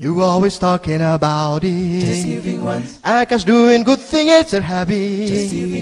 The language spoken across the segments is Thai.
You always talking about it. Just giving one. I guess doing good thing is a habit. Just giving.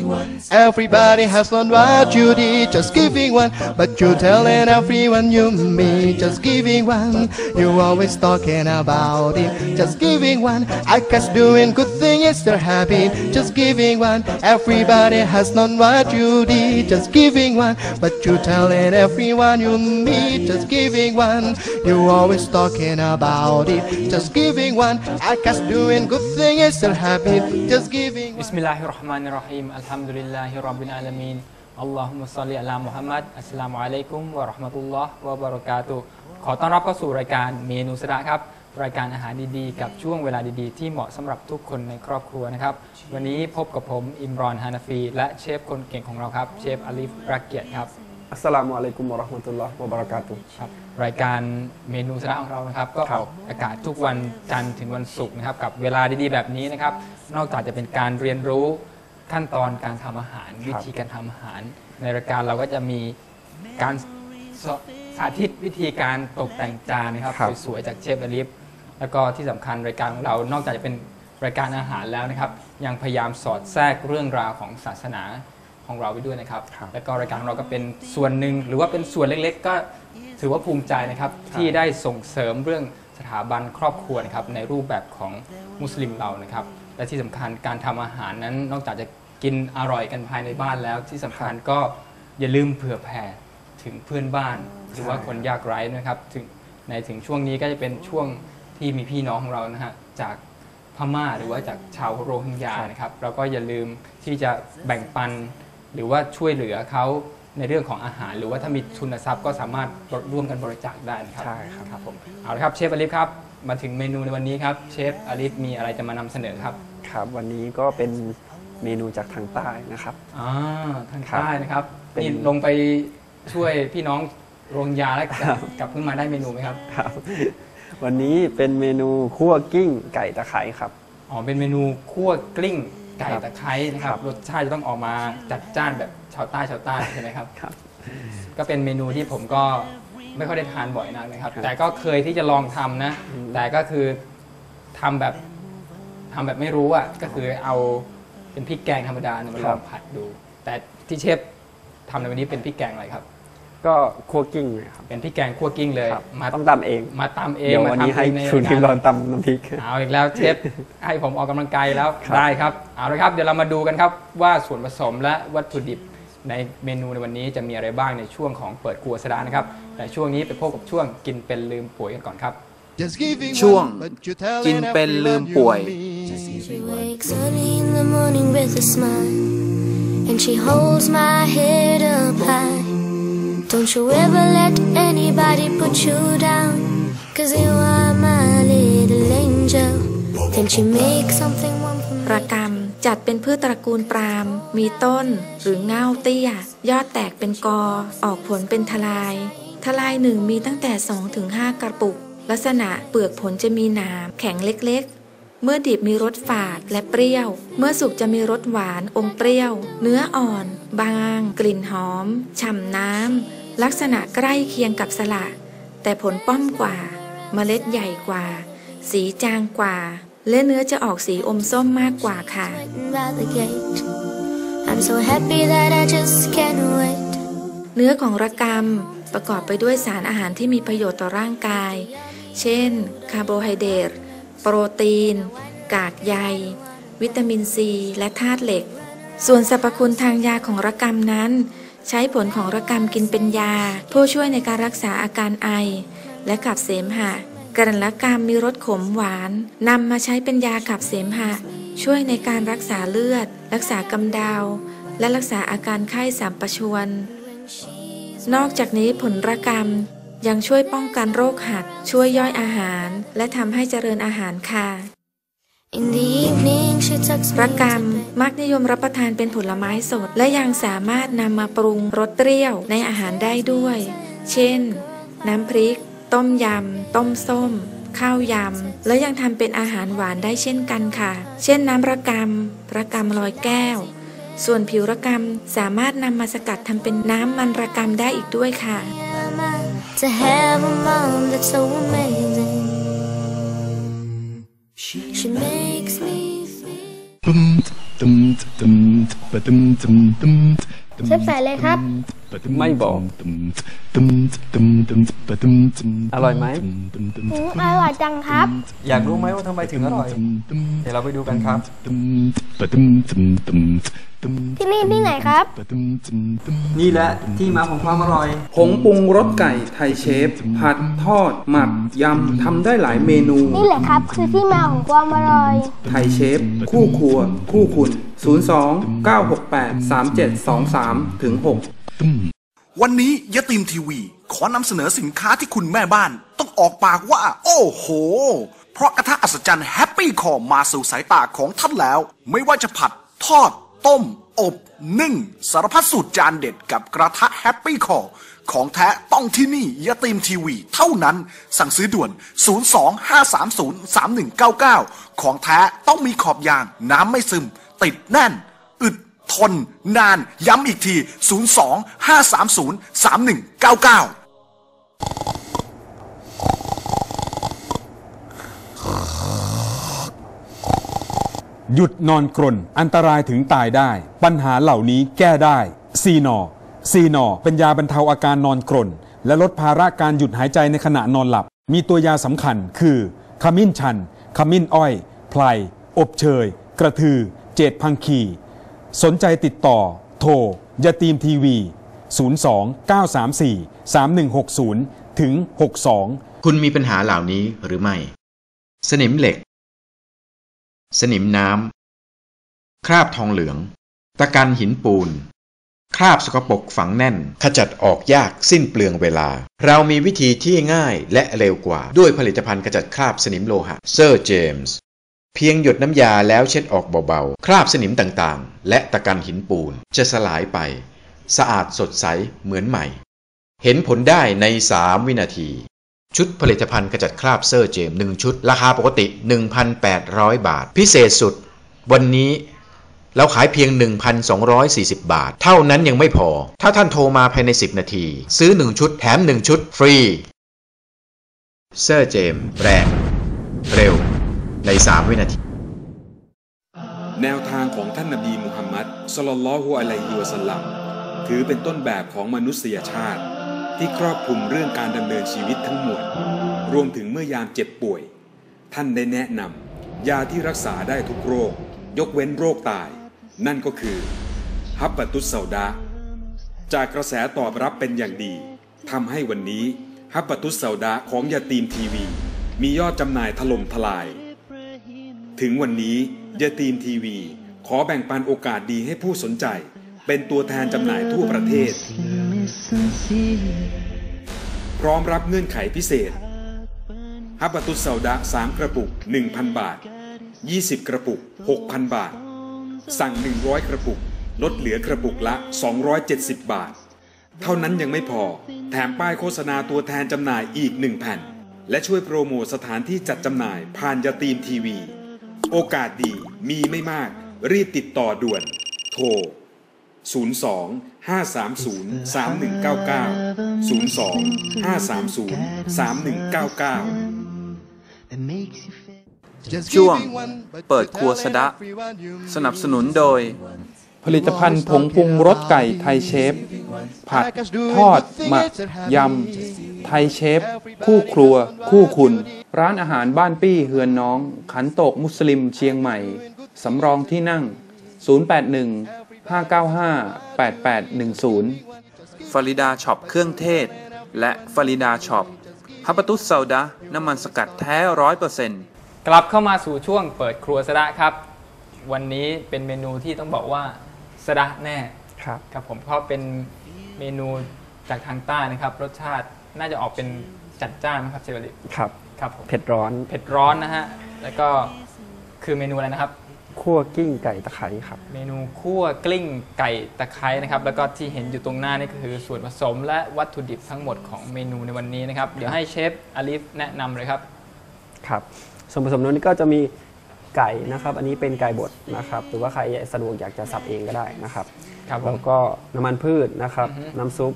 Everybody has learned what you did, just giving one. But you telling everyone you meet, just giving one. You always talking about it, just giving one. I guess doing good thing is their habit, just giving one. Everybody has known what you did, just giving one. But you telling everyone you meet, just giving one. You always talking about it, just giving one. I guess doing good thing is their habit, just giving one. บิสมิลลาฮิรเราะห์มานิรเราะฮีมอัลฮัมดุลิลลาฮิร็อบบิลอาลามีนอัลลอฮุมะศ็อลลิอะลามุฮัมมัดอัสสลามุอะลัยกุมวะเราะห์มะตุลลอฮ์วะบะเราะกาตุฮ์ขอต้อนรับเข้าสู่รายการเมนูสระครับ รายการอาหารดีๆ กับช่วงเวลาดีๆ ที่เหมาะสำหรับทุกคนในครอบครัวนะครับ วันนี้พบกับผมอิมรอนฮานาฟี และเชฟคนเก่งของเราครับ เชฟอาลีฟรักเกียรติครับ อัสสลามุอะลัยกุมวะเราะห์มะตุลลอฮ์วะบะเราะกาตุฮ์ครับ รายการเมนูสาระของเรานะครับ ก็ครัอบอกอากาศทุกวันจันทร์ถึงวันศุกร์นะครับ กับเวลาดีๆแบบนี้นะครับ นอกจากจะเป็นการเรียนรู้ขั้นตอนการทำอาหาร วิธีการทำอาหาร ในรายการเราก็จะมีการสสาธิตวิธีการตกแต่งจานนะครับ ครับสวยๆจากเชฟอลิฟแล้วก็ที่สำคัญรายการของเรานอกจากจะเป็นรายการอาหารแล้วนะครับ ยังพยายามสอดแทรกเรื่องราวของศาสนา ของเราไปด้วยนะครับ ครับแล้วก็รายการของเราก็เป็นส่วนหนึ่งหรือว่าเป็นส่วนเล็กๆ ก็ถือว่าภูมิใจนะครับ ที่ได้ส่งเสริมเรื่องสถาบันครอบครัวนะครับในรูปแบบของมุสลิมเรานะครับ และที่สำคัญการทำอาหารนั้นนอกจากจะกินอร่อยกันภายในบ้านแล้ว ที่สำคัญก็อย่าลืมเผื่อแผ่ถึงเพื่อนบ้าน หรือว่าคนยากไร้นะครับถึงในถึงช่วงนี้ก็จะเป็นช่วงที่มีพี่น้องของเรานะฮะจาก พม่าหรือว่าจากชาวโรฮิงญานะครับเราก็อย่าลืมที่จะแบ่งปัน หรือว่าช่วยเหลือเขาในเรื่องของอาหาร หรือว่าถ้ามีทุนทรัพย์ก็สามารถร่วมกันบริจาคได้นะครับใช่ครับครับผมเอาละครับเชฟอาลิฟครับมาถึงเมนูในวันนี้ครับเชฟอาลิฟมีอะไรจะมานำเสนอครับครับวันนี้ก็เป็นเมนูจากทางใต้นะครับอ่าทางครับใต้นะครับเป็นนี่ลงไปช่วยพี่น้องโรงยาแล้วกลับกลับเพิ่งมาได้เมนูไหมครับครับ วันนี้เป็นเมนูคั่วกิ้งไก่ตะไคร้ครับอ๋อเป็นเมนูคั่วกลิ้ง ไก่ครับตะไคร้นะครับครับรสชาติจะต้องออกมาจัดจ้านแบบชาวใต้ชาวใต้ใช่ไหมครับครับ ก็เป็นเมนูที่ผมก็ไม่ค่อยได้ทานบ่อยนักนะครับครับแต่ก็เคยที่จะลองทำนะอืมแต่ก็คือทำแบบทำแบบไม่รู้อะก็คือเอาเป็นพริกแกงธรรมดาเนี่ยมาลองผัดดู แต่ที่เชฟทำในวันนี้เป็นพริกแกงอะไรครับ ก็คั่วกิ้งเลยครับ เป็นพริกแกงคั่วกิ้งเลยครับมาต้องตำเองมาตำเองเดี๋ยวมาวันนี้ทำให้เองในคุณรายพิมการรอนตำน้ำพริก เอาอีกแล้วเชฟให้ผมออกกำลังกายแล้วครับ ได้ครับเอาละครับเดี๋ยวเรามาดูกันครับว่าส่วนผสมและวัตถุดิบในเมนูในวันนี้จะมีอะไรบ้างในช่วงของเปิดครัวสดานะครับ แต่ช่วงนี้ไปพบกับช่วงกินเป็นลืมป่วยกันก่อนครับ Just giving ช่วง one, but you telling กินเป็นลืมป่วย everyone you meet. She wakes early in the morning with a smile And she holds my head up high Don't you ever let anybody put you down Cause you are my little angel Then she make something warm for me ระกำจัดเป็นพืชตระกูลปรามมีต้นหรือเง่าเตี้ย ยอดแตกเป็นกอ ออกผลเป็นทลาย ทลายหนึ่งมีตั้งแต่ 2-5 กระปุก ลักษณะเปลือกผลจะมีหนามแข็งเล็ก เมื่อดิบมีรสฝาดและเปรี้ยว เมื่อสุกจะมีรสหวานอมเปรี้ยว เนื้ออ่อน บาง กลิ่นหอม ฉ่ำน้ำ ลักษณะใกล้เคียงกับสละ แต่ผลป้อมกว่า เมล็ดใหญ่กว่า สีจางกว่า และเนื้อจะออกสีอมส้มมากกว่าค่ะ waiting by the gate I'm so happy that I just can't wait เนื้อของระกำประกอบไปด้วยสารอาหารที่มีประโยชน์ต่อร่างกาย เช่น คาร์โบไฮเดรต โปรตีน กากใย วิตามินซี และธาตุเหล็ก ส่วนสรรพคุณทางยาของระกำนั้น ใช้ผลของระกำกินเป็นยา ผู้ช่วยในการรักษาอาการไอ และขับเสมหะกระละกำมีรสขมหวานนำมาใช้เป็นยาขับเสมหะ ช่วยในการรักษาเลือด รักษากำเดา และรักษาอาการไข้สามประชวน นอกจากนี้ผลระกำ ยังช่วยป้องกันโรคหัด ช่วยย่อยอาหาร และทำให้เจริญอาหารค่ะ In the evening she tucks me ระก into bed ำมักนิยมรับประทานเป็นผลไม้สด และยังสามารถนำมาปรุงรสเปรี้ยวในอาหารได้ด้วย เช่น น้ำพริก ต้มยำ ต้มส้ม ข้าวยำ และยังทำเป็นอาหารหวานได้เช่นกันค่ะ เช่นน้ำระกำระกำลอยแก้ว ส่วนผิวระกำสามารถนำมาสกัดทำเป็นน้ำมันระกำได้อีกด้วยค่ะ To have a mom that's so amazing. She makes me feel. เชฟใส่เลยครับ ไม่บอกอร่อยไหมอืมอร่อยจังครับ อยากรู้ไหมว่าทำไมถึงอร่อย เดี๋ยวเราไปดูกันครับ ที่นี่ที่ไหนครับ นี่แหละที่มาของความอร่อย ผงปรุงรสไก่ไทยเชฟ ผัดทอด หมักยำทำได้หลายเมนู นี่แหละครับ คือที่มาของความอร่อย ไทยเชฟ คู่ครัว คู่คุณ 02 968 3723ถึง6วันนี้ยะตีมทีวี ขอนำเสนอสินค้าที่คุณแม่บ้าน ต้องออกปากว่า โอ้โห เพราะกระทะอัศจรรย์แฮปปี้คอมาสู่สายตาของท่านแล้ว ไม่ว่าจะผัด ทอด ต้ม อบนึ่งสารพัดสูตรจานเด็ดกับกระทะแฮปปี้คอของแท้ต้องที่นี่ยะตีมทีวี เท่านั้น สั่งซื้อด่วน 025303199 ของแท้ต้องมีขอบยางน้ำไม่ซึม ติดแน่น อึดทน นาน ย้ำอีกที 02-530-3199หยุดนอนกรนอันตรายถึงตายได้ ปัญหาเหล่านี้แก้ได้ซีนอซีนอเป็นยาบรรเทาอาการนอนกรนและลดภาระการหยุดหายใจในขณะนอนหลับ มีตัวยาสำคัญคือขมิ้นชัน ขมิ้นอ้อย ไพลอบเชย กระทือ เจดพังคี สนใจติดต่อ โทรยาตีมทีวี 02 934 3160 ถึง 62 คุณมีปัญหาเหล่านี้หรือไม่ สนิมเหล็ก สนิมน้ำ คราบทองเหลือง ตะกันหินปูน คราบสกปรกฝังแน่น ขจัดออกยากสิ้นเปลืองเวลา เรามีวิธีที่ง่ายและเร็วกว่าด้วยผลิตภัณฑ์ขจัดคราบสนิมโลหะเซอร์เจมส์ เพียงหยดน้ำยาแล้วเช็ดออกเบาๆ คราบสนิมต่างๆ และตะกันหินปูนจะสลายไป สะอาดสดใสเหมือนใหม่ เห็นผลได้ใน 3 วินาที ชุดผลิตภัณฑ์ขจัดคราบเซอร์เจม 1 ชุด ราคาปกติ 1,800 บาท พิเศษสุด วันนี้เราขายเพียง 1,240 บาท เท่านั้นยังไม่พอ ถ้าท่านโทรมาภายใน 10 นาที ซื้อ 1 ชุดแถม 1 ชุดฟรี เซอร์เจม แรง เร็ว ใน 3 วินาที แนวทางของท่านนบีมุฮัมมัดสลลัลฮุอะลัยฮิวะสัลลัมถือเป็นต้นแบบของมนุษยชาติ ที่ครอบคลุมเรื่องการดำเนินชีวิตทั้งหมด รวมถึงเมื่อยามเจ็บป่วย ท่านได้แนะนำยาที่รักษาได้ทุกโรค ยกเว้นโรคตาย นั่นก็คือฮับปะตุสเซาดาจากกระแสตอบรับเป็นอย่างดีทำให้วันนี้ฮับปะตุสเซาดาของยาตีมทีวี มียอดจำหน่ายถล่มทลาย ถึงวันนี้ยาตีมทีวี ขอแบ่งปันโอกาสดีให้ผู้สนใจ เป็นตัวแทนจำหน่ายทั่วประเทศ พร้อมรับเงื่อนไขพิเศษฮับบะตุสเซาดะ3กระปุก 1,000 บาท 20 กระปุก 6,000 บาท สั่ง 100 กระปุก ลดเหลือกระปุกละ 270 บาท เท่านั้นยังไม่พอ แถมป้ายโฆษณาตัวแทนจำหน่ายอีก 1 แผ่น และช่วยโปรโมทสถานที่จัดจำหน่ายผ่านยาตีมทีวี โอกาสดีมีไม่มาก รีบติดต่อด่วน โทร 02 530 3199 02 530 3199 ช่วง เปิดครัวสะดะ สนับสนุนโดย ผลิตภัณฑ์ผงปรุงรสไก่ไทยเชฟ ผัด ทอด หมัก ยำ ไทยเชฟ คู่ครัว คู่คุณ ร้านอาหารบ้านปี้เฮือนน้อง ขันโตกมุสลิมเชียงใหม่ สำรองที่นั่ง 081 595 8810ฟาริดาช็อปเครื่องเทศ และฟาริดาช็อปฮับปะตุสเซาดะน้ำมันสกัดแท้ร้อยเปอร์เซ็นต์กลับเข้ามาสู่ช่วงเปิดครัวสะดะครับ วันนี้เป็นเมนูที่ต้องบอกว่า สะดะแน่ครับครับผมเพราะเป็นเมนูจากทางใต้นะครับ รสชาติน่าจะออกเป็นจัดจ้านนะครับเชฟลิครับครับผมเผ็ดร้อนเผ็ดร้อนนะฮะแล้วก็คือเมนูอะไรนะครับคั่วกิ้งไก่ตะไคร้ครับ เมนูคั่วกลิ้งไก่ตะไคร้นะครับ แล้วก็ที่เห็นอยู่ตรงหน้านี่ก็คือส่วนผสมและวัตถุดิบทั้งหมดของเมนูในวันนี้นะครับ เดี๋ยวให้เชฟอลิฟแนะนำเลยครับ ครับ ส่วนผสมนั้นก็จะมี ไก่นะครับ อันนี้เป็นไก่บดนะครับ หรือว่าใครสะดวกอยากจะสับเองก็ได้นะครับครับผมแล้วก็น้ำมันพืชนะครับอือฮึน้ำซุป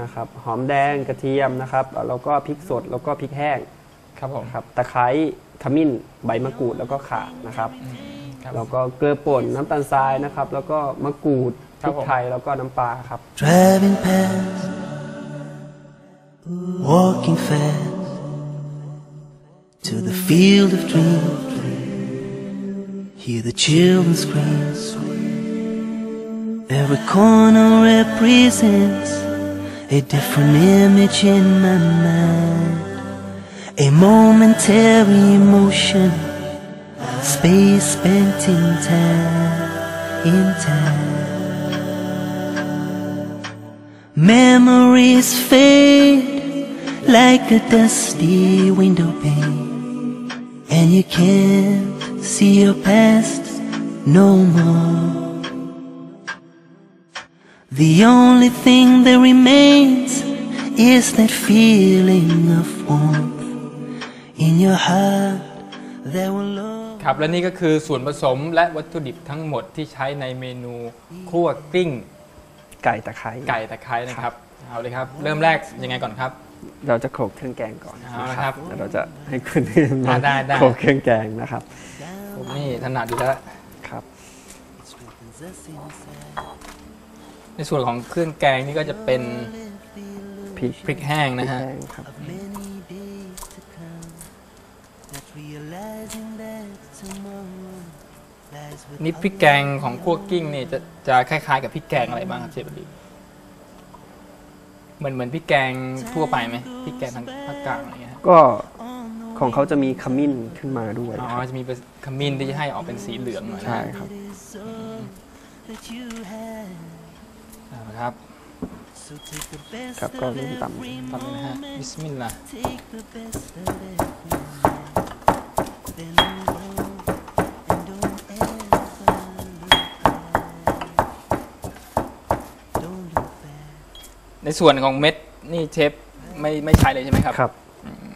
นะครับ หอมแดงกระเทียมนะครับ แล้วก็พริกสดแล้วก็พริกแห้งครับผมครับตะไคร้ขมิ้นใบมะกรูดแล้วก็ข่านะครับครับ แล้วก็เกลือป่นน้ำตาลทรายนะครับ แล้วก็มะกรูดพครัริบกผมไทยแล้วก็น้ำปลาครับ Driving past, walking fast to the field of dreams. Hear the children scream. Every corner represents a different image in my mind. A momentary emotion, space spent in time, in time. Memories fade like a dusty window pane, and you can't see your past no more. The only thing that remains is that feeling of warmth in your heart that will love. ครับและนี่ก็คือส่วนผสมและวัตถุดิบทั้งหมดที่ใช้ในเมนูคั่วกลิ้งไก่ตะไคร้ไก่ตะไคร้นะครับเอาเลยครับ เริ่มแรกยังไงก่อนครับ เราจะโขลกเครื่องแกงก่อนเอาละนะครับครับเดี๋ยวเราจะให้คุณอ่าได้ได้โขลกเครื่องแกงนะครับ ผมนี่ถนัดอยู่แล้วครับ ในส่วนของเครื่องแกงนี่ก็จะเป็นพริกพริกแห้งนะฮะพริกแห้งครับ Realizing that tomorrow lies with นี่พริกแกงของคั่วกลิ้งนี่จะจะคล้ายๆ กับพริกแกงอะไรบ้างครับเชฟบดีเหมือนเหมือนพริกแกงทั่วไปไหมพริกแกงทางภาคกลางอะไรเงี้ยฮะก็ ของเขาจะมีขมิ้นขึ้นมาด้วยอ๋อครับจะมีขมิ้นที่จะให้ออกเป็นสีเหลืองหน่อยนะใช่ครับ that you had. เอาละครับ So take the best ครับก็ of เริ่ม every ตำทำเลยนะฮะบิสมิลลาห์ Take the best of every Then move on and don't ever look back. Don't look back. ในส่วนของเม็ดนี่เชฟไม่ไม่ใช้เลยใช่ไหมครับครับ อืม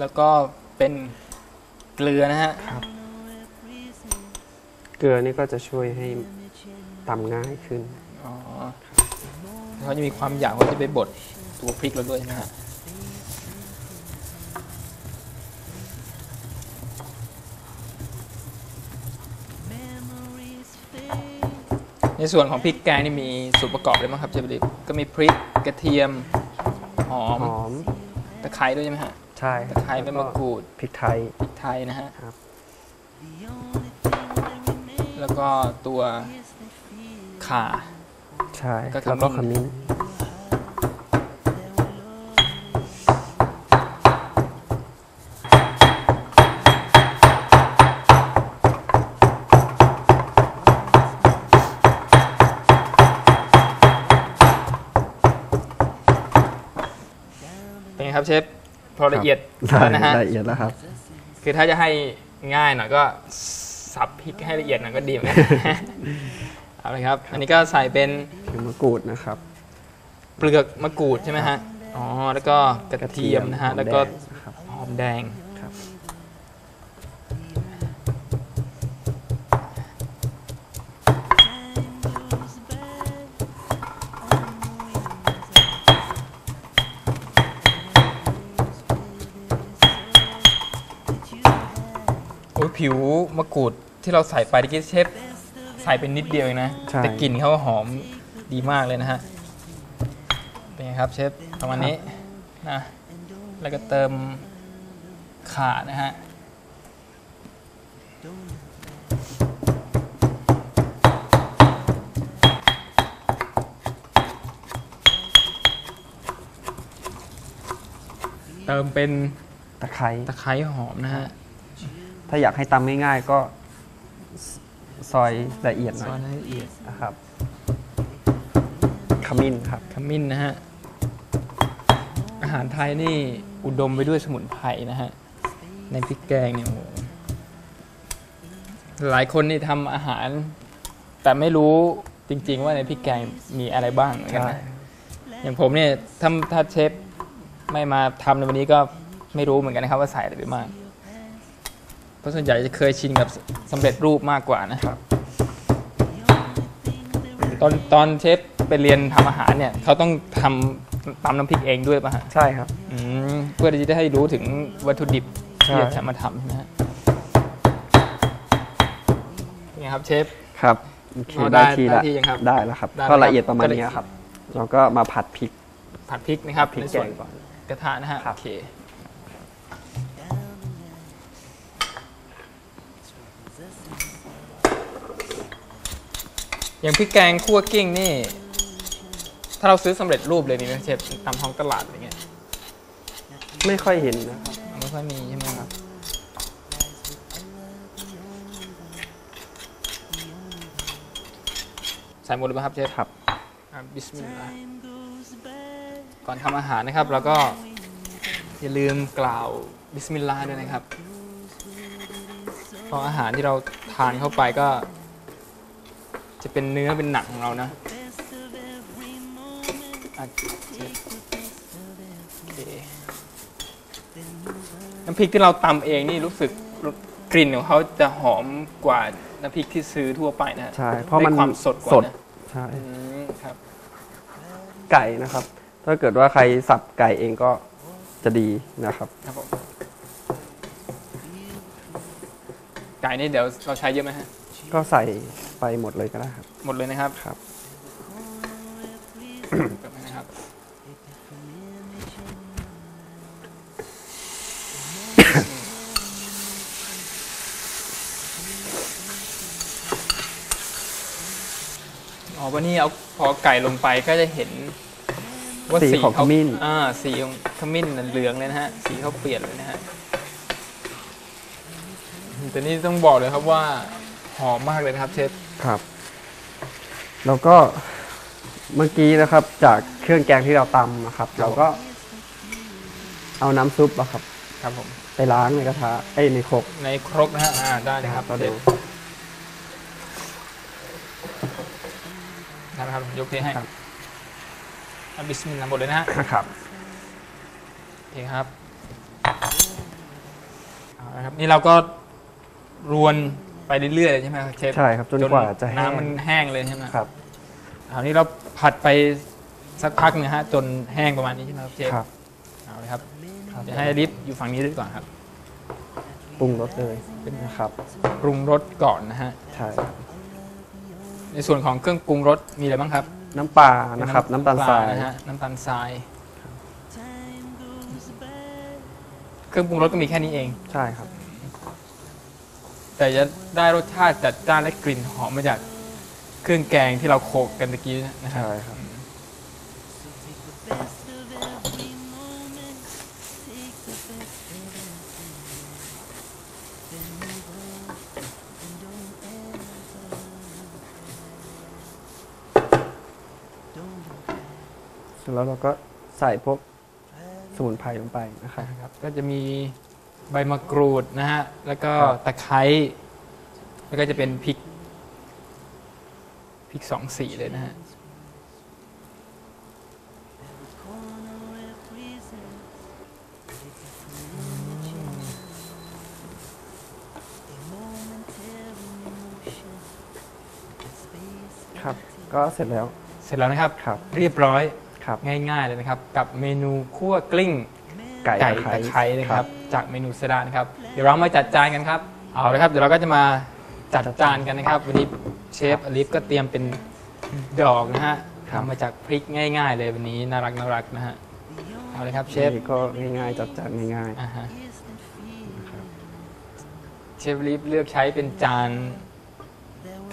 แล้วก็เป็นเกลือนะฮะ เกลือนี่ก็จะช่วยให้ตำง่ายขึ้นอ๋อเขาจะมีความหยาบเขาจะไปบดตัวพริกเราด้วยใช่ไหมฮะในส่วนของพริกแกงนี่มีส่วนประกอบอะไรบ้างครับเชฟดิก็มีพริกกระเทียมหอมหอมตะไคร้ด้วยใช่ไหมฮะใช่ตะไคร้ใบมะกรูดพริกไทยพริกไทยนะฮะครับแล้วก็ตัวข่าใช่ก็ขมิ้นแล้วก็ขมิ้นเป็นไงครับเชฟพ อละเอียดได้แล้วนะฮะละเอียดแล้วครับ คือถ้าจะให้ง่ายหน่อยก็สับพริกให้ละเอียดหน่อยก็ดีเหมือนกันเอาเลยครับ อันนี้ก็ใส่เป็นผิวมะกรูดนะครับ เปลือกมะกรูดใช่ไหมฮะอ๋อแล้วก็กระเทียมนะฮะหอมแล้วก็แดงนะครับหอมแดง ผิวมะกรูดที่เราใส่ไปตะกี้เชฟใส่เป็นนิดเดียวเองนะ ใช่ แต่กลิ่นเขาหอมดีมากเลยนะฮะ เป็นไงครับเชฟประมาณนี้นะ แล้วก็เติมข่านะฮะ เติมเป็นตะไคร้ตะไคร้หอมนะฮะ ถ้าอยากให้ตำง่ายๆ ก็ซอยละเอียดหซน่ออยยละเอียดนะครับขมิ้นครับ ขมิ้นนะฮะ อาหารไทยนี่อุดมไปด้วยสมุนไพรนะฮะ ในพริกแกงเนี่ยโอ้โหหลายคนนี่ทำอาหาร แต่ไม่รู้จริง ๆ ว่าในพริกแกงมีอะไรบ้างเหมือนกันใช่ นะอย่างผมเนี่ยถ้าถ้าเชฟไม่มาทำในวันนี้ก็ไม่รู้เหมือนกันนะครับว่าใส่อะไรหรือไม่ เพราะส่วนใหญ่จะเคยชินกับสำเร็จรูปมากกว่านะครับ ตอนตอนเชฟไปเรียนทำอาหารเนี่ยเขาต้องทำตำน้ำพริกเองด้วยป่ะฮะใช่ครับอืมเพื่อที่จะให้รู้ถึงวัตถุดิบใช่ที่จะมาทำใช่ไหมฮะนี่ครับเชฟครับโอเคอ๋อได้ได้ทีละได้ที่ยังครับได้แล้วครับได้แล้วก็ละเอียดครับประมาณก็ละเอีนี้ยดครับเราก็มาผัดพริกผัดพริกนะครับพริกในส่วนแกงก่อนกระทะนะฮะโอเค อย่างพริกแกงคั่วกลิ้งนี่ ถ้าเราซื้อสำเร็จรูปเลยนี่นะเชฟตามท้องตลาดอะไรเงี้ยไม่ค่อยเห็นนะครับ ไม่ค่อยมีใช่ไหมครับ ใส่หมดเลยไหมครับเชฟครับอะบิสมิลลาห์ก่อนทำอาหารนะครับเราก็อย่าลืมกล่าวบิสมิลลาห์ด้วยนะครับเพราะอาหารที่เราทานเข้าไปก็ จะเป็นเนื้อเป็นหนังของเรานะอะเชฟโอเคน้ำพริกที่เราตำเองนี่รู้สึกกลิ่นของเขาจะหอมกว่าน้ำพริกที่ซื้อทั่วไปนะฮะใช่เพราะมันได้ความสดกว่าสดนะใช่อืมครับ ไก่นะครับ ถ้าเกิดว่าใครสับไก่เองก็จะดีนะครับครับผมไก่นี่เดี๋ยวเราใช้เยอะไหมฮะ ก็ใส่ไปหมดเลยก็ได้ครับ หมดเลยนะครับครับแบบนี้นะครับ อ๋อวันนี้เอาพอไก่ลงไปก็จะเห็นว่าสีของเขาขมิ้น อ่าสีของขมิ้นเหลืองเลยนะฮะ สีเขาเปลี่ยนเลยนะฮะแต่นี่ต้องบอกเลยครับว่า หอมมากเลยนะครับเชฟครับ แล้วก็เมื่อกี้นะครับ จากเครื่องแกงที่เราตำนะครับ เราก็ เอาน้ำซุปอะครับ ครับผม ไปล้างในกระทะเอ้ยในครกในครกนะฮะอ่าได้เลยครับก็เชดูฟได้ไหมครับผมยกเทให้อะบิสมิลลาห์หมดเลยนะฮะ ครับ โอเคครับเอาละครับ นี่เราก็รวน ไปเรื่อยๆเลยใช่ไหมครับเชฟใช่ครับจนกว่าจะแห้ง น้ำมันแห้งเลยใช่ไหมครับเอานี้เราผัดไปสักพักหนึงฮะจนแห้งประมาณนี้ใช่ไหมครับเชฟครับเอาเลยครับเดี๋ยวให้ลิฟต์อยู่ฝั่งนี้ด้วยก่อนครับปรุงรสเลยนะครับปรุงรสก่อนนะฮะใช่ในส่วนของเครื่องปรุงรสมีอะไรบ้างครับน้ำปลานะครับ น้ำตาลทรายนะฮะน้ำตาลทรายเครื่องปรุงรสก็มีแค่นี้เอง ใช่ครับ แต่จะได้รสชาติจัดจ้านและกลิ่นหอมมาจากเครื่องแกงที่เราโขลกกันตะกี้นะครับ ใช่ครับ เสร็จแล้วเราก็ใส่พวกสมุนไพรลงไปนะครับ ครับก็จะมี ใบมะกรูดนะฮะ แล้วก็ครับตะไคร้ แล้วก็จะเป็นพริก พริกสองสีเลยนะฮะ ครับ ก็เสร็จแล้ว เสร็จแล้วนะครับ ครับ เรียบร้อย ครับ ง่ายๆเลยนะครับ กับเมนูคั่วกลิ้ง ไก่ไก่ตะไคร้ตะไคร้นะคครัรับบจากเมนูสดานะครับ เดี๋ยวเรามาจัดจานกันครับ เอาละครับ เดี๋ยวเราก็จะมาจัดจานกันนะครับ วันนี้เชฟอลิฟก็เตรียมเป็นดอกนะฮะทำมาจากพริกง่าย ๆ เลยวันนี้น่ารักน่ารักนะฮะ เอาเลยครับเชฟ นี่ก็ง่ายๆจัดจานง่ายอ่าฮะเชฟลิฟเลือกใช้เป็นจาน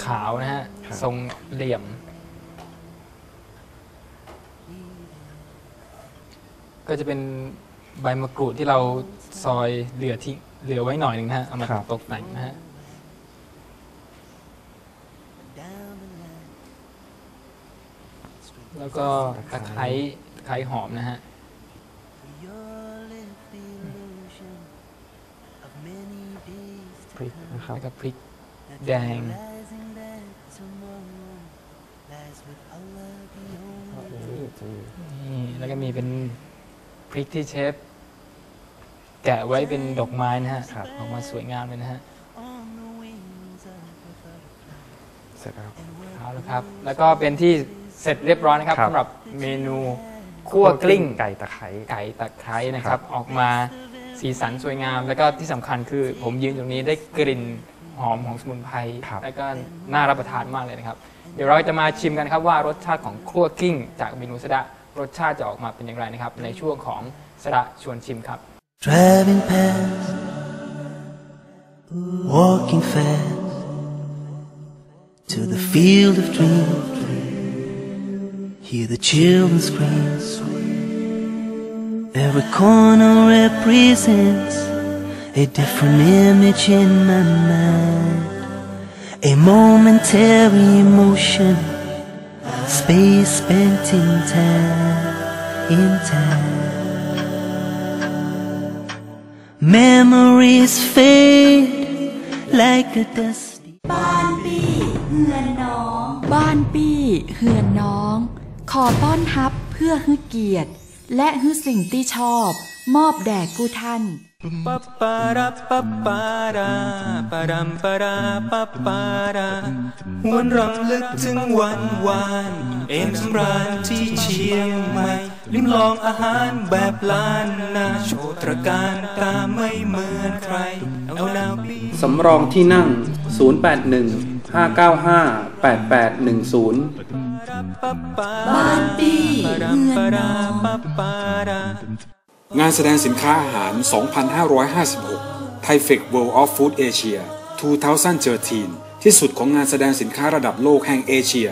ขาวนะฮะ ทรงเหลี่ยม ก็จะเป็น ใบมะกรูดที่เราซอยเหลือทิ้งเหลือไว้หน่อยหนึ่งนะฮะเอามาครับ ตกแต่งนะฮะแล้วก็ตะไคร้ตะไคร้หอมนะฮะ พริกนะครับ แล้วก็พริกแดง นี่แล้วก็มีเป็นพริกที่เชฟ แกะไว้เป็นดอกไม้นะฮะออกมาสวยงามเลยนะฮะเสร็จแล้วครับเอาละครับ แล้วก็เป็นที่เสร็จเรียบร้อยนะครับครับ สำหรับเมนูคั่วกลิ้งไก่ตะไคร้ ไก่ตะไคร้นะคครัรับ บ ออกมาสีสันสวยงาม แล้วก็ที่สำคัญคือ ผมยืนตรงนี้ได้กลิ่นหอมของสมุนไพรแล้วก็น่ารับประทานมากเลยนะครับ เดี๋ยวเราจะมาชิมกันครับว่ารสชาติของคั่วกลิ้ง จากเมนูสะดะรสชาติจะออกมาเป็นอย่างไรนะครับ ในช่วงของสะดะชวนชิมครับ Driving past, walking fast to the field of dreams. Hear the children scream. Every corner represents a different image in my mind. A momentary emotion, space spent in time, in time. Memories fade like a dusty บ้านปี้เฮือนน้อง บ้านปี้เฮือนน้อง ขอต้อนรับเพื่อฮึเกียรติ และฮึสิ่งที่ชอบ มอบแด่กู้ท่านปะปาราปะปาราปารัมปาราปะปาราหวนรำลึกถึงวันวาน เอมสำราญที่เชียงใหม่ ลิ้มลองอาหารแบบล้านนาโชตรการตาไม่เหมือนใครเอาแนวปีสำรองที่นั่ง 081 595 8810 บ้านปี้เฮือนน้องงานแสดงสินค้าอาหาร 2556 t h a i f e c World of Food Asia 2013 ที่สุดของงานแสดงสินค้าระดับโลกแห่งเอเชีย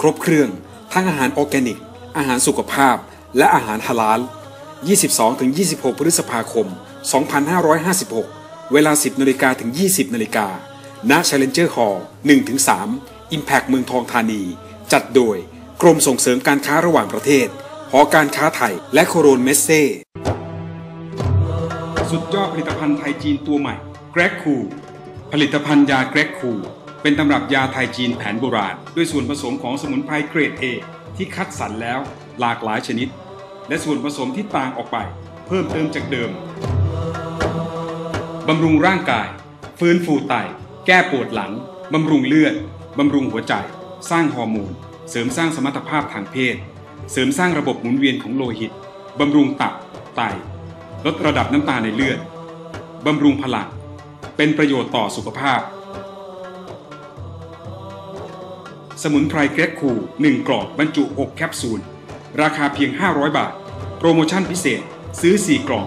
ครบเครื่อง ทั้งอาหารออร์แกนิก อาหารสุขภาพ และอาหารฮาลาล 22-26 พฤษภาคม 2556 เวลา 10นาฬิกาถึง 20นาฬิกาณ Challenger Hall 1-3 Impact เมืองทองธานี จัดโดย กรมส่งเสริมการค้าระหว่างประเทศ หอการค้าไทย และโคโรนเมสเซ่สุดยอดผลิตภัณฑ์ไทยจีนตัวใหม่แกรกคูผลิตภัณฑ์ยาแกรกคูเป็นตำรับยาไทยจีนแผนโบราณ ด้วยส่วนผสมของสมุนไพรเกรดเอที่คัดสรรแล้วหลากหลายชนิด และส่วนผสมที่ต่างออกไป เพิ่มเติมจากเดิมบำรุงร่างกาย ฟื้นฟูไต แก้ปวดหลัง บำรุงเลือด บำรุงหัวใจ สร้างฮอร์โมน เสริมสร้างสมรรถภาพทางเพศ เสริมสร้างระบบหมุนเวียนของโลหิต บำรุงตับ ไต ลดระดับน้ำตาในเลือด บำรุงพลัง เป็นประโยชน์ต่อสุขภาพ สมุนไพรเกรกคู1กล่องบรรจุ 6 แคปซูล ราคาเพียง 500 บาท โปรโมชั่นพิเศษ ซื้อ 4 กล่อง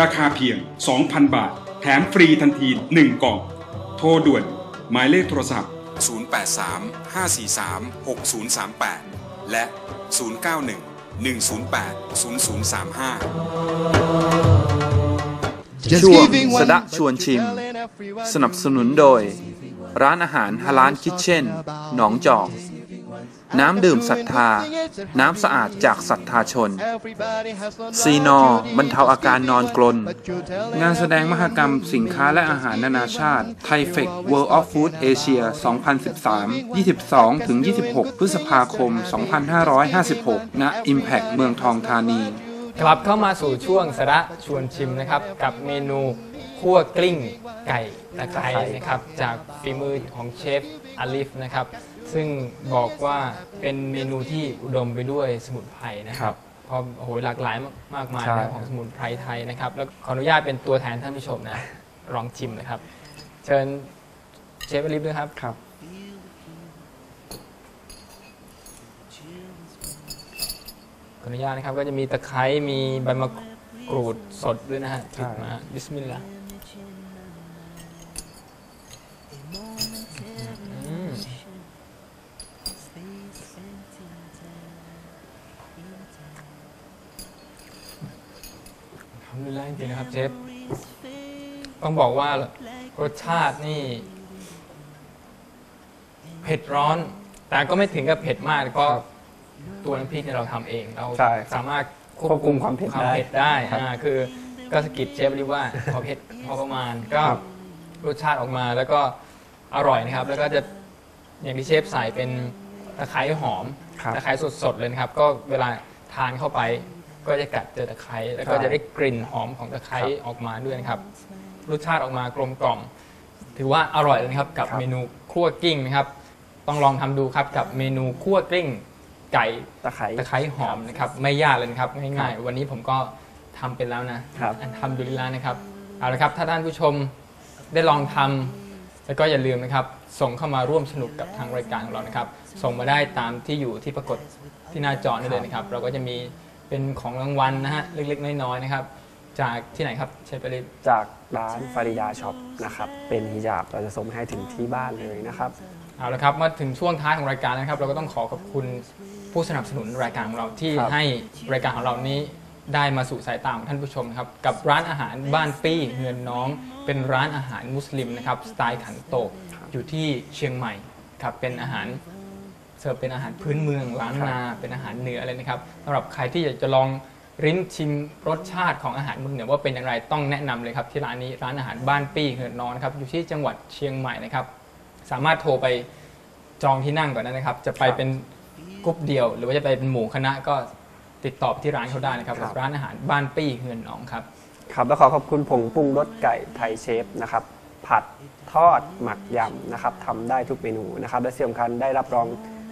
ราคาเพียง 2,000 บาท แถมฟรีทันที 1 กล่อง โทรด่วน หมายเลขโทรศัพท์ 083 543 6038 และ 091 108 0035 Just ช่วง giving one สะดะชวนชิม สนับสนุนโดย ร้านอาหารฮาลานคิทเช่น หนองจอก น้ำดื่มศรัทธา น้ำสะอาดจากศรัทธาชน ซีนอบรรเทาอาการนอนกลน งานแสดงมหกรรมสินค้าและอาหารนานาชาติไทเฟก World of Food Asia 2013 22-26 พฤษภาคม 2556 ณ Impact เมืองทองธานี กลับเข้ามาสู่ช่วงสาระชวนชิมนะครับ กับเมนูคั่วกลิ้งไก่ตะไคร้นะครับ จากฝีมือของเชฟอาลิฟนะครับ ซึ่งบอกว่าเป็นเมนูที่อุดมไปด้วยสมุนไพรนะครับเพราะโอ้โหหลากหลายมากมายใช่ นะครับของสมุนไพรไทยนะครับ แล้วขออนุญาตเป็นตัวแทนท่านผู้ชมนะลองชิมนะครับ เชิญเชฟอาลิฟด้วยครับ ครับ ขออนุญาตนะครับก็จะมีตะไคร้มีใบมะกรูดสดด้วยนะฮะใช่ ติดมาบิสมิลลาห์อืมทำดูแลจ ริงๆนะครับเชฟต้องบอกว่ารสชาตินี่ เผ็ดร้อน แต่ก็ไม่ถึงกับเผ็ดมากก็ตัวน้ำพริกเนี่ยเราทำเอง เราใช่สามารถควบคุมความเผ็ดได้ได้ครับ อ่าคือก็สะกิดเชฟรีว่า พอเผ็ดพอประมาณก็รสชาติออกมาแล้วก็อร่อยนะครับ แล้วก็จะอย่างที่เชฟใส่เป็นตะไคร้หอมครับ ตะไคร้สดๆเลยนะครับ ก็เวลาทานเข้าไป ก็จะกัดเจอตะไคร้แล้วก็ครับจะได้กลิ่นหอมของตะไคร้ครับออกมาด้วยนะครับรสชาติออกมากลมกล่อม ถือว่าอร่อยเลยนะครับกับครับเมนูคั่วกลิ้งนะครับ ต้องลองทำดูครับกับเมนูคั่วกลิ้งไก่ตะไคร้ตะไคร้หอมนะครับ ไม่ยากเลยนะครับง่ายๆวันนี้ผมก็ทำเป็นแล้วนะครับทำดูลีลานะครับเอาละครับ ถ้าท่านผู้ชมได้ลองทำแล้วก็อย่าลืมนะครับ ส่งเข้ามาร่วมสนุกกับทางรายการของเรานะครับ ส่งมาได้ตามที่อยู่ที่ปรากฏที่หน้าจอนี่เลยนะครับ เราก็จะมี เป็นของรางวัลนะฮะ เล็กๆ น้อยๆนะครับ จากที่ไหนครับเชฟเปริจากร้านฟาริดาช็อปนะครับ เป็นฮิญาบเราจะส่งให้ถึงที่บ้านเลยนะครับ เอาละครับ มาถึงช่วงท้ายของรายการแล้วนะครับ เราก็ต้องขอขอบคุณผู้สนับสนุนรายการของเราที่ครับ ให้รายการของเรานี้ได้มาสู่สายตาของท่านผู้ชมนะครับ กับร้านอาหารบ้านปี้เงินน้อง เป็นร้านอาหารมุสลิมนะครับสไตล์ขันโตกอยู่ที่เชียงใหม่ครับเป็นอาหาร เสิร์ฟเป็นอาหารพื้นเมืองล้านนาเป็นอาหารเหนืออะไรนะครับสำหรับใครที่อยากจะลองริมชิมรสชาติของอาหารเมืองเหนือว่าเป็นอย่างไรต้องแนะนำเลยครับที่ร้านนี้ร้านอาหารบ้านปี้เงินน้องนะครับอยู่ที่จังหวัดเชียงใหม่นะครับ สามารถโทรไปจองที่นั่งก่อนได้นะครับ จะไปครับเป็นกรุ๊ปเดียว หรือว่าจะไปเป็นหมู่คณะก็ติดต่อไปที่ร้านเขาได้นะครับครับร้านอาหารบ้านปี้เฮือนหนองครับครับแล้วขอขอบคุณผงปรุงรสไก่ไทยเชฟนะครับ ผัดทอดหมักยำนะครับทำได้ทุกเมนูนะครับและที่สำคัญได้รับรอง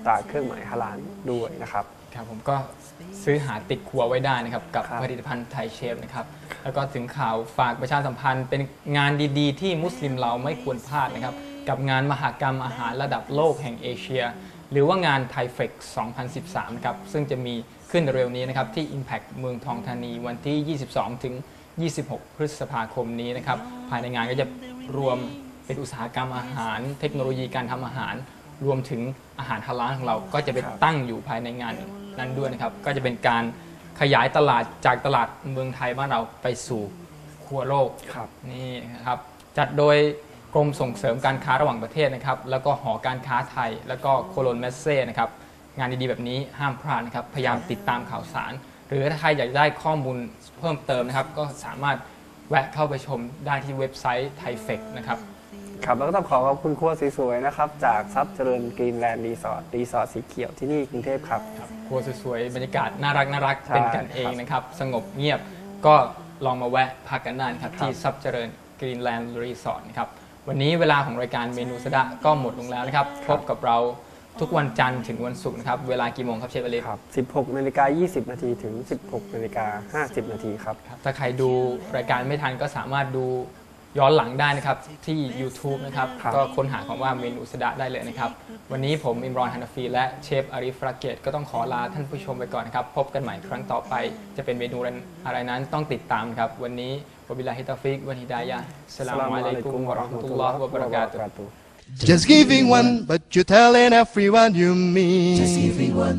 ตราเครื่องหมายฮาลาลด้วยนะครับ ครับผมก็ซื้อหาติดครัวไว้ได้นะครับ กับครับ ผลิตภัณฑ์ไทยเชฟนะครับ แล้วก็ถึงข่าวฝากประชาสัมพันธ์ เป็นงานดีๆ ที่มุสลิมเราไม่ควรพลาดนะครับ กับงานมหกรรมอาหารระดับโลกแห่งเอเชีย หรือว่างานไทเฟก2013 นะครับ ซึ่งจะมีขึ้นเร็วนี้นะครับ ที่ Impact เมืองทองธานีวันที่ 22 ถึง 26 พฤษภาคมนี้นะครับ ภายในงานก็จะรวมเป็นอุตสาหกรรมอาหาร เทคโนโลยีการทำอาหาร รวมถึงอาหารฮาลาลของเราก็จะไปตั้งอยู่ภายในงานนั้นด้วยนะครับ ก็จะเป็นการขยายตลาดจากตลาดเมืองไทยบ้านเราไปสู่ครัวโลกครับนี่นะครับจัดโดยกรมส่งเสริมการค้าระหว่างประเทศนะครับ แล้วก็หอการค้าไทย แล้วก็โคโลนเมสเซ่นะครับงานดีๆแบบนี้ห้ามพลาดนะครับพยายามติดตามข่าวสาร หรือถ้าใครอยากได้ข้อมูลเพิ่มเติมนะครับ ก็สามารถแวะเข้าไปชมได้ที่เว็บไซต์ไทเฟกนะครับ ครับแล้วก็ต้องขอขอบคุณครัวสวยๆนะครับ จากซับเจริญกรีนแลนด์รีสอร์ทรีสอร์ทสีเขียวที่นี่กรุงเทพครับ ครัวสวยๆบรรยากาศน่ารักน่ารักใช่เป็นกันเองนะครับ สงบเงียบก็ลองมาแวะพักกันได้นะครับ ที่ซับเจริญกรีนแลนด์รีสอร์ทนะครับวันนี้เวลาของรายการเมนูสะดะก็หมดลงแล้วนะครับ พบกับเราทุกวันจันทร์ถึงวันศุกร์นะครับ เวลากี่โมงครับเชฟอลิฟครับ 16นาฬิกา20 นาทีถึง 16นาฬิกา50 นาทีครับถ้าใครดูรายการไม่ทันก็สามารถดู ย้อนหลังได้นะครับที่ YouTube นะครับครับ ก็ค้นหาคำว่าเมนูสะดะได้เลยนะครับ วันนี้ผมอิมรอนฮันนาฟีและเชฟอาริฟราเกตก็ต้องขอลาท่านผู้ชมไปก่อนนะครับ พบกันใหม่ครั้งต่อไป จะเป็นเมนูอะไรนั้นต้องติดตามครับ วันนี้วบิลลาฮิตาฟิกวันฮิดายะสลามุอะลัยกุมวะเราะห์มะตุลลอฮ์วะบะเราะกาตุฮ์ Just giving one, but you're telling everyone you meet. Just giving one.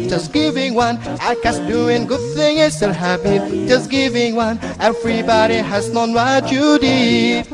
Just giving one. I guess doing good thing is a habit. Just giving one. Everybody has known what you did.